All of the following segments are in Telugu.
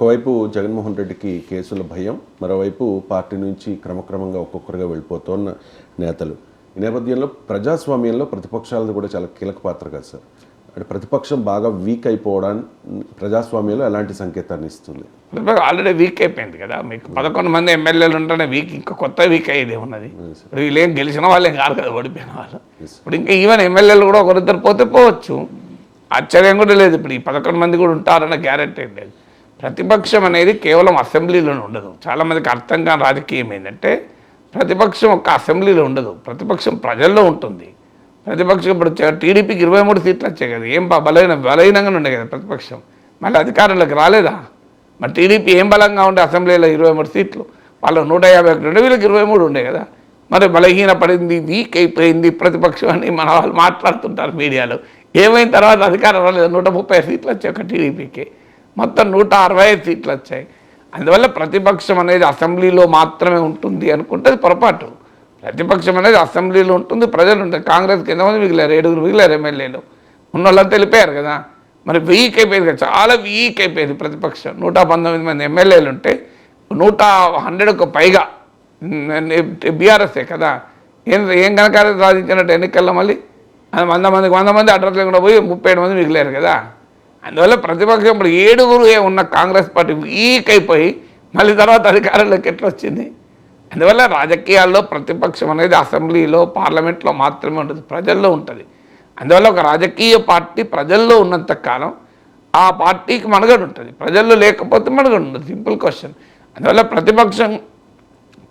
ఒకవైపు జగన్మోహన్ రెడ్డికి కేసుల భయం మరోవైపు పార్టీ నుంచి క్రమక్రమంగా ఒక్కొక్కరుగా వెళ్ళిపోతున్న నేతలు. ఈ నేపథ్యంలో ప్రజాస్వామ్యంలో ప్రతిపక్షాలది కూడా చాలా కీలక పాత్ర కదా సార్. అంటే ప్రతిపక్షం బాగా వీక్ అయిపోవడానికి ప్రజాస్వామ్యంలో ఎలాంటి సంకేతాన్ని ఇస్తుంది? ప్రతిపక్షం ఆల్రెడీ వీక్ అయిపోయింది కదా. మీకు పదకొండు మంది ఎమ్మెల్యేలు ఉంటేనే వీక్ ఇంకా కొత్త వీక్ అయ్యేది ఉన్నది ఇప్పుడు వీళ్ళు గెలిచిన వాళ్ళేం కాదు కదా ఓడిపోయిన వాళ్ళు. ఇప్పుడు ఇంకా ఈవెన్ ఎమ్మెల్యేలు కూడా ఒకరిద్దరు పోతే పోవచ్చు. ఆశ్చర్యం కూడా లేదు. ఇప్పుడు ఈ పదకొండు మంది కూడా ఉంటారన్న గ్యారెంటీ లేదు. ప్రతిపక్షం అనేది కేవలం అసెంబ్లీలోనే ఉండదు. చాలామందికి అర్థం కాని రాజకీయం ఏంటంటే ప్రతిపక్షం ఒక అసెంబ్లీలో ఉండదు. ప్రతిపక్షం ప్రజల్లో ఉంటుంది. ప్రతిపక్షం ఇప్పుడు టీడీపీకి ఇరవై మూడు సీట్లు వచ్చాయి కదా. ఏం బలహీన బలహీనంగానే ఉండే కదా ప్రతిపక్షం. మళ్ళీ అధికారంలోకి రాలేదా? మరి టీడీపీ ఏం బలంగా ఉండే అసెంబ్లీలో ఇరవై మూడు సీట్లు? వాళ్ళు నూట యాభై ఒకటి ఉండే వీళ్ళకి ఇరవై మూడు ఉండే కదా. మరి బలహీన పడింది వీక్ అయిపోయింది ప్రతిపక్షం అని మన వాళ్ళు మాట్లాడుతుంటారు మీడియాలో. ఏమైన తర్వాత అధికారం రాలేదు? నూట ముప్పై సీట్లు వచ్చాయి ఒక టీడీపీకి. మొత్తం నూట అరవై ఐదు సీట్లు వచ్చాయి. అందువల్ల ప్రతిపక్షం అనేది అసెంబ్లీలో మాత్రమే ఉంటుంది అనుకుంటే అది పొరపాటు. ప్రతిపక్షం అనేది అసెంబ్లీలో ఉంటుంది ప్రజలు ఉంటారు. కాంగ్రెస్కి ఎంతమంది మిగిలారు? ఏడుగురు మిగిలారు ఎమ్మెల్యేలు. ఉన్న వాళ్ళంతా వెళ్ళిపోయారు కదా. మరి వీక్ అయిపోయింది కదా. చాలా వీక్ అయిపోయింది ప్రతిపక్షం. నూట పంతొమ్మిది మంది ఎమ్మెల్యేలు ఉంటే నూట హండ్రెడ్కు పైగా బీఆర్ఎస్ఏ కదా. ఏం ఏం కనుక సాధించినట్టు ఎన్నికల్లో మళ్ళీ? అది వంద మందికి వంద మంది అడ్రస్ లేకుండా పోయి ముప్పై ఏడు మంది మిగిలారు కదా. అందువల్ల ప్రతిపక్షం ఇప్పుడు ఏడుగురు ఏ ఉన్న కాంగ్రెస్ పార్టీ వీక్ అయిపోయి మళ్ళీ తర్వాత అధికారంలోకి ఎట్లా వచ్చింది? అందువల్ల రాజకీయాల్లో ప్రతిపక్షం అనేది అసెంబ్లీలో పార్లమెంట్లో మాత్రమే ఉంటుంది ప్రజల్లో ఉంటుంది. అందువల్ల ఒక రాజకీయ పార్టీ ప్రజల్లో ఉన్నంత కాలం ఆ పార్టీకి మనుగడ ఉంటుంది. ప్రజల్లో లేకపోతే మనుగడ ఉండదు. సింపుల్ క్వశ్చన్ అందువల్ల ప్రతిపక్షం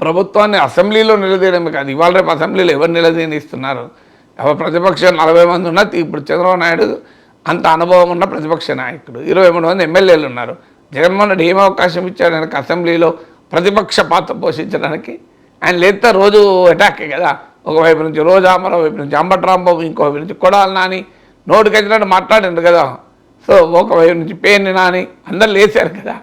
ప్రభుత్వాన్ని అసెంబ్లీలో నిలదీయడమే కాదు. ఇవాళ రేపు అసెంబ్లీలో ఎవరు నిలదీనిస్తున్నారు ఎవరు ప్రతిపక్షం నలభై మంది ఉన్నా ఇప్పుడు చంద్రబాబు నాయుడు అంత అనుభవం ఉన్న ప్రతిపక్ష నాయకుడు. ఇరవై మూడు మంది ఎమ్మెల్యేలు ఉన్నారు. జగన్మోహన్ రెడ్డి ఏం అవకాశం ఇచ్చాడు అసెంబ్లీలో ప్రతిపక్ష పాత్ర పోషించడానికి? ఆయన లేదా రోజు అటాకే కదా. ఒకవైపు నుంచి రోజా మరోవైపు నుంచి అంబట్రాంబాబు ఇంకోవైపు నుంచి కొడాలి నాని. నోటికి వచ్చినట్టు మాట్లాడిండు కదా. సో ఒకవైపు నుంచి పేర్ని నాని. అందరు లేచారు కదా.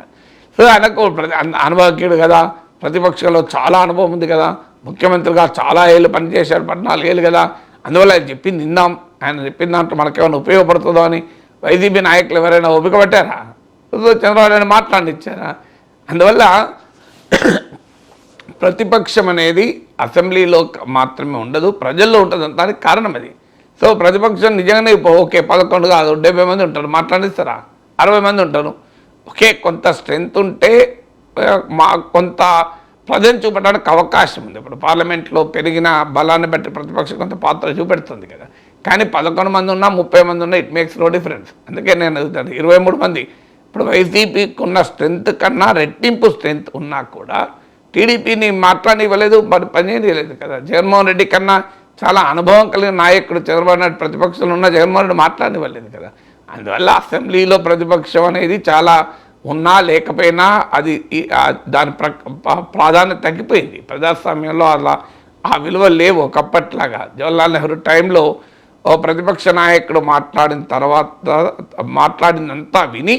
సో ఆయనకు ప్రతి అనుభవజ్ఞుడు కదా. ప్రతిపక్షంలో చాలా అనుభవం ఉంది కదా. ముఖ్యమంత్రిగా చాలా ఏళ్ళు పనిచేశారు పద్నాలుగు ఏళ్ళు కదా. అందువల్ల ఆయన చెప్పింది విందాం ఆయన చెప్పిన దాంట్లో మనకేమైనా ఉపయోగపడుతుందో అని వైసీపీ నాయకులు ఎవరైనా ఓపిక పట్టారా? చంద్రబాబు నాయుడు మాట్లాడిచ్చారా అందువల్ల ప్రతిపక్షం అనేది అసెంబ్లీలో మాత్రమే ఉండదు ప్రజల్లో ఉంటుంది దానికి కారణం అది. సో ప్రతిపక్షం నిజంగానే ఇప్పుడు ఓకే పదకొండు కాదు డెబ్బై మంది ఉంటారు మాట్లాడిస్తారా? అరవై మంది ఉంటారు. ఓకే కొంత స్ట్రెంత్ ఉంటే మా కొంత ప్రజలు చూపెట్టడానికి అవకాశం ఉంది. ఇప్పుడు పార్లమెంట్లో పెరిగిన బలాన్ని బట్టి ప్రతిపక్షం కొంత పాత్ర చూపెడుతుంది కదా. కానీ పదకొండు మంది ఉన్నా ముప్పై మంది ఉన్నా ఇట్ మేక్స్ నో డిఫరెన్స్ అందుకే నేను అడుగుతాను ఇరవై మూడు మంది. ఇప్పుడు వైసీపీకి ఉన్న స్ట్రెంత్ కన్నా రెట్టింపు స్ట్రెంత్ ఉన్నా కూడా టీడీపీని మాట్లాడనివ్వలేదు మరి పనిచేయలేదు కదా. జగన్మోహన్ రెడ్డి కన్నా చాలా అనుభవం కలిగిన నాయకుడు చంద్రబాబు నాయుడు ప్రతిపక్షంలో ఉన్న జగన్మోహన్ రెడ్డి మాట్లాడనివ్వలేదు కదా. అందువల్ల అసెంబ్లీలో ప్రతిపక్షం అనేది చాలా ఉన్నా లేకపోయినా అది దాని ప్ర ప్రాధాన్యత తగ్గిపోయింది. ప్రజాస్వామ్యంలో అలా ఆ విలువలు లేవు ఒకప్పట్లాగా. జవహర్లాల్ నెహ్రూ టైంలో ప్రతిపక్ష నాయకుడు మాట్లాడిన తర్వాత మాట్లాడినంతా విని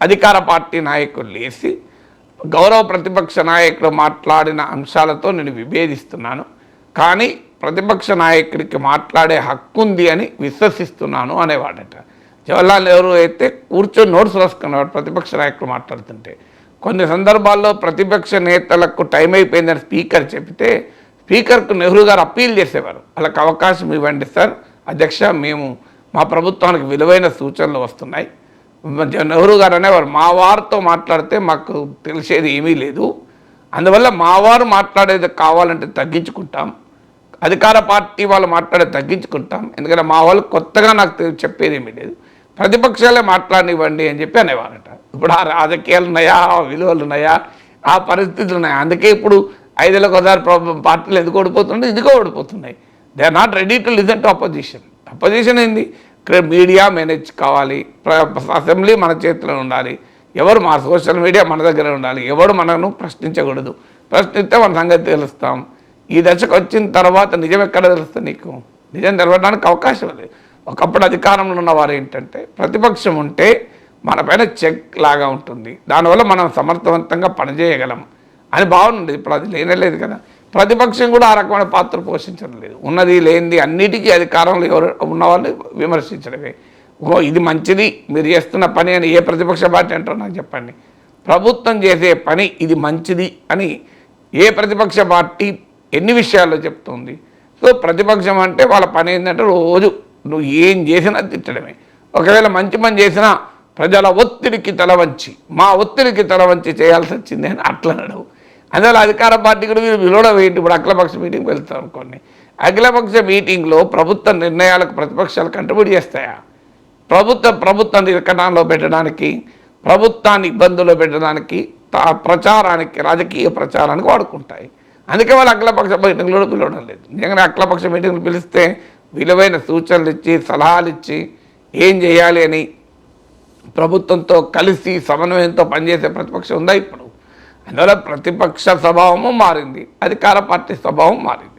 అధికార పార్టీ నాయకులు లేచి గౌరవ ప్రతిపక్ష నాయకుడు మాట్లాడిన అంశాలతో నేను విభేదిస్తున్నాను. కానీ ప్రతిపక్ష నాయకుడికి మాట్లాడే హక్కు ఉంది అని విశ్వసిస్తున్నాను అనేవాడట. జవహర్లాల్ నెహ్రూ అయితే కూర్చొని నోట్స్ రాసుకునేవాడు ప్రతిపక్ష నాయకుడు మాట్లాడుతుంటే. కొన్ని సందర్భాల్లో ప్రతిపక్ష నేతలకు టైం అయిపోయిందని స్పీకర్ చెబితే స్పీకర్కు నెహ్రూ గారు అప్పీల్ చేసేవారు. వాళ్ళకి అవకాశం ఇవ్వండి సార్ అధ్యక్ష మేము మా ప్రభుత్వానికి విలువైన సూచనలు వస్తున్నాయి. నెహ్రూ గారు అనేవారు మా వారితో మాట్లాడితే మాకు తెలిసేది ఏమీ లేదు. అందువల్ల మా వారు మాట్లాడేది కావాలంటే తగ్గించుకుంటాం. అధికార పార్టీ వాళ్ళు మాట్లాడేది తగ్గించుకుంటాం. ఎందుకంటే మా వాళ్ళు కొత్తగా నాకు చెప్పేది ఏమీ లేదు. ప్రతిపక్షాలే మాట్లాడనివ్వండి అని చెప్పి అనేవారట. ఇప్పుడు ఆ రాజకీయాలు ఉన్నాయా? ఆ విలువలు ఉన్నాయా? ఆ పరిస్థితులు ఉన్నాయి? అందుకే ఇప్పుడు ఐదేళ్ళకి ఒకసారి పార్టీలు ఎందుకు ఓడిపోతున్నాయి? ఇదిగో ఓడిపోతున్నాయి. They are not ready to listen to opposition opposition ఏంది? ఇక్కడ మీడియా మేనేజ్ కావాలి. ప్ర- అసెంబ్లీ మన చేతిలో ఉండాలి. ఎవరు మా సోషల్ మీడియా మన దగ్గర ఉండాలి. ఎవరు మనను ప్రశ్నించకూడదు. ప్రశ్నిస్తే మన సంగతి తెలుస్తాం. ఈ దశకు వచ్చిన తర్వాత నిజం ఎక్కడ తెలుస్తుంది నీకు? నిజం తెలవడానికి అవకాశం లేదు. ఒకప్పుడు అధికారంలో ఉన్నవారు ఏంటంటే ప్రతిపక్షం ఉంటే మన పైన చెక్ లాగా ఉంటుంది. దానివల్ల మనం సమర్థవంతంగా పనిచేయగలం అని బాగుండేది ఇప్పుడు అది లేనేలేదు కదా. ప్రతిపక్షం కూడా ఆ రకమైన పాత్ర పోషించడం లేదు. ఉన్నది లేనిది అన్నిటికీ అధికారంలో ఎవరు ఉన్నవాళ్ళు విమర్శించడమే. ఓ ఇది మంచిది మీరు చేస్తున్న పని అని ఏ ప్రతిపక్ష పార్టీ అంటారో నాకు చెప్పండి. ప్రభుత్వం చేసే పని ఇది మంచిది అని ఏ ప్రతిపక్ష పార్టీ ఎన్ని విషయాల్లో చెప్తుంది. సో ప్రతిపక్షం అంటే వాళ్ళ పని ఏంటంటే రోజు నువ్వు ఏం చేసినా తిట్టడమే. ఒకవేళ మంచి పని చేసినా ప్రజల ఒత్తిడికి తలవంచి మా ఒత్తిడికి తలవంచి చేయాల్సి వచ్చింది అని అట్లా అడవు అందువల్ల అధికార పార్టీ కూడా మీరు విలువడం ఏంటి ఇప్పుడు అఖిలపక్ష మీటింగ్ వెళ్తాం అనుకోండి. అఖిలపక్ష మీటింగ్లో ప్రభుత్వ నిర్ణయాలకు ప్రతిపక్షాలు కంట్రిబ్యూట్ చేస్తాయా? ప్రభుత్వ ప్రభుత్వ నిర్కణంలో పెట్టడానికి ప్రభుత్వాన్ని ఇబ్బందుల్లో పెట్టడానికి తా- ప్రచారానికి రాజకీయ ప్రచారానికి వాడుకుంటాయి. అందుకే వాళ్ళు అఖిలపక్ష మీటింగ్లో పిలవడం లేదు. నిజంగానే అఖిలపక్ష మీటింగ్లు పిలిస్తే విలువైన సూచనలు ఇచ్చి సలహాలు ఇచ్చి ఏం చేయాలి అని ప్రభుత్వంతో కలిసి సమన్వయంతో పనిచేసే ప్రతిపక్షం ఉందా ఇప్పుడు? అందువల్ల ప్రతిపక్ష స్వభావము మారింది. అధికార పార్టీ స్వభావం మారింది.